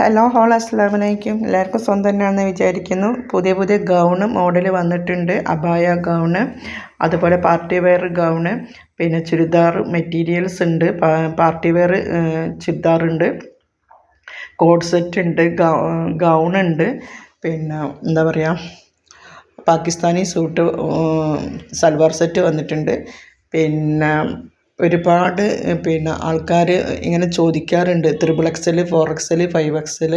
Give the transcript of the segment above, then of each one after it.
Hello whole അസ്സാം വലൈക്കും എല്ലാവർക്കും സ്വന്തം തന്നെയാണെന്ന് വിചാരിക്കുന്നു. പുതിയ പുതിയ ഗൗണ് മോഡൽ വന്നിട്ടുണ്ട്. അബായ ഗൗണ് അതുപോലെ പാർട്ടി വെയർ ഗൗണ് പിന്നെ ചുരിദാർ മെറ്റീരിയൽസ് ഉണ്ട്. പാർട്ടി വെയർ ചുരിദാർ ഉണ്ട്. കോഡ് സെറ്റ് ഉണ്ട് ഗൗൺ ഉണ്ട്. പിന്നെ എന്താ പറയുക പാകിസ്ഥാനി സൂട്ട് സൽവാർ സെറ്റ് വന്നിട്ടുണ്ട്. പിന്നെ ഒരുപാട് പിന്നെ ആൾക്കാർ ഇങ്ങനെ ചോദിക്കാറുണ്ട്. Triple XL four XL five XL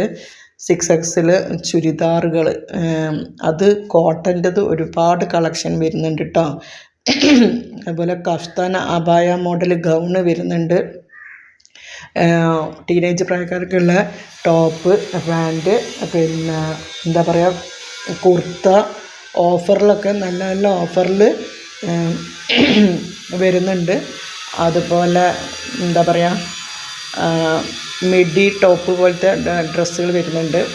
six XL ചുരിദാറുകൾ അത് കോട്ടന്റെത് ഒരുപാട് കളക്ഷൻ വരുന്നുണ്ട് കേട്ടോ അതുപോലെ കഫ്താൻ അബായ മോഡൽ ഗൗണ് വരുന്നുണ്ട്. ടീനേജ് പ്രായക്കാർക്കുള്ള ടോപ്പ് പാന്റ് പിന്നെ എന്താ പറയുക കുർത്ത ഓഫറിലൊക്കെ നല്ല നല്ല ഓഫറിൽ വരുന്നുണ്ട്. അതുപോലെ എന്താ പറയുക മിഡി ടോപ്പ് പോലത്തെ ഡ്രസ്സുകൾ വരുന്നുണ്ട്.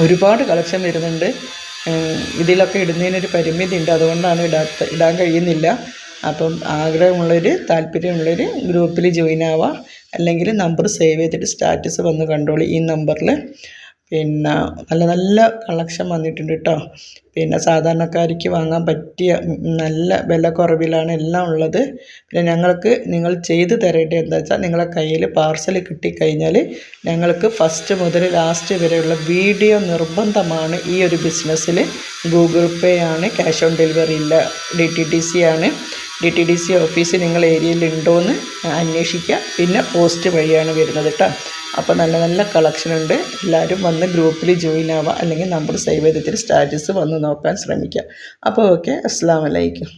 ഒരുപാട് കളക്ഷൻ വരുന്നുണ്ട്. ഇതിലൊക്കെ ഇടുന്നതിനൊരു പരിമിതി ഉണ്ട് അതുകൊണ്ടാണ് ഇടാത്ത ഇടാൻ കഴിയുന്നില്ല. അപ്പം ആഗ്രഹമുള്ളവർ താല്പര്യമുള്ളവർ ഗ്രൂപ്പിൽ ജോയിൻ ആവാം. അല്ലെങ്കിൽ നമ്പർ സേവ് ചെയ്തിട്ട് സ്റ്റാറ്റസ് വന്ന് കണ്ടോളി ഈ നമ്പറിൽ പിന്നെ നല്ല നല്ല കളക്ഷൻ വന്നിട്ടുണ്ട് കേട്ടോ പിന്നെ സാധാരണക്കാർക്ക് വാങ്ങാൻ പറ്റിയ നല്ല വില കുറവിലാണ് എല്ലാം ഉള്ളത്. പിന്നെ ഞങ്ങൾക്ക് നിങ്ങൾ ചെയ്ത് തരേണ്ടത് എന്താ വെച്ചാൽ നിങ്ങളെ കയ്യിൽ പാർസൽ കിട്ടിക്കഴിഞ്ഞാൽ ഞങ്ങൾക്ക് ഫസ്റ്റ് മുതൽ ലാസ്റ്റ് വരെയുള്ള വീഡിയോ നിർബന്ധമാണ് ഈ ഒരു ബിസിനസ്സിൽ ഗൂഗിൾ പേ ആണ് ക്യാഷ് ഓൺ ഡെലിവറി ഇല്ല ഡി ടി ഡി സി ആണ്. D T D C office നിങ്ങളുടെ ഏരിയയിൽ ഉണ്ടോ എന്ന് അന്വേഷിക്കുക. പിന്നെ പോസ്റ്റ് വഴിയാണ് വരുന്നത് കേട്ടോ അപ്പോൾ നല്ല നല്ല കളക്ഷൻ ഉണ്ട്. എല്ലാവരും വന്ന് ഗ്രൂപ്പിൽ ജോയിൻ ആവുക അല്ലെങ്കിൽ നമ്പർ സേവ് ചെയ്തിട്ട് സ്റ്റാറ്റസ് വന്ന് നോക്കാൻ ശ്രമിക്കുക അപ്പോൾ ഓക്കെ അസ്സാം വലൈക്കും